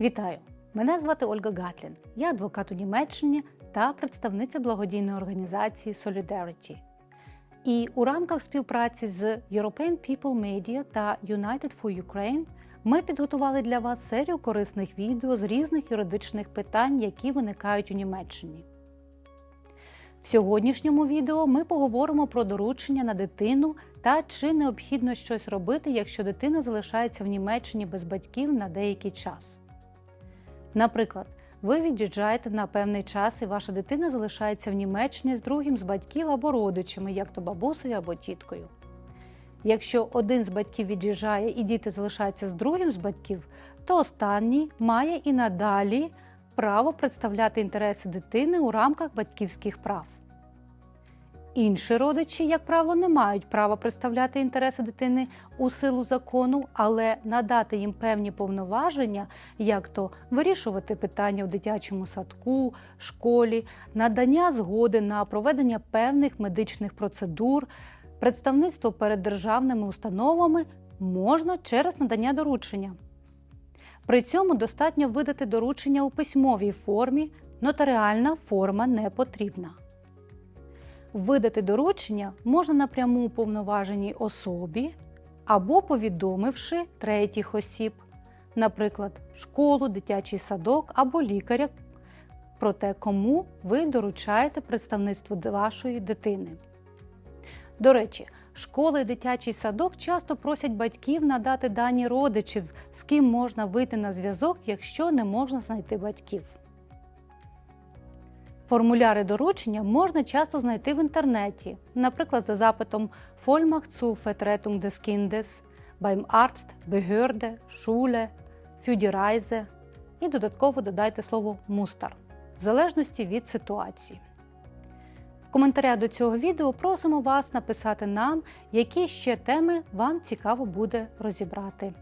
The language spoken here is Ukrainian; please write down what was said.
Вітаю! Мене звати Ольга Гатлін. Я адвокат у Німеччині та представниця благодійної організації Solidarity. І у рамках співпраці з European People Media та United for Ukraine ми підготували для вас серію корисних відео з різних юридичних питань, які виникають у Німеччині. В сьогоднішньому відео ми поговоримо про доручення на дитину та чи необхідно щось робити, якщо дитина залишається в Німеччині без батьків на деякий час. Наприклад, ви від'їжджаєте на певний час і ваша дитина залишається в Німеччині з другим з батьків або родичами, як то бабусею або тіткою. Якщо один з батьків від'їжджає і діти залишаються з другим з батьків, то останній має і надалі право представляти інтереси дитини у рамках батьківських прав. Інші родичі, як правило, не мають права представляти інтереси дитини у силу закону, але надати їм певні повноваження, як то вирішувати питання в дитячому садку, школі, надання згоди на проведення певних медичних процедур, представництво перед державними установами можна через надання доручення. При цьому достатньо видати доручення у письмовій формі, нотаріальна форма не потрібна. Видати доручення можна напряму уповноваженій особі або повідомивши третіх осіб, наприклад, школу, дитячий садок або лікаря, про те, кому ви доручаєте представництво вашої дитини. До речі, школи і дитячий садок часто просять батьків надати дані родичів, з ким можна вийти на зв'язок, якщо не можна знайти батьків. Формуляри доручення можна часто знайти в інтернеті, наприклад, за запитом Vollmacht des Kindes, beim Arzt, Behörde, Schule, Reise і додатково додайте слово мустар в залежності від ситуації. В коментарях до цього відео просимо вас написати нам, які ще теми вам цікаво буде розібрати.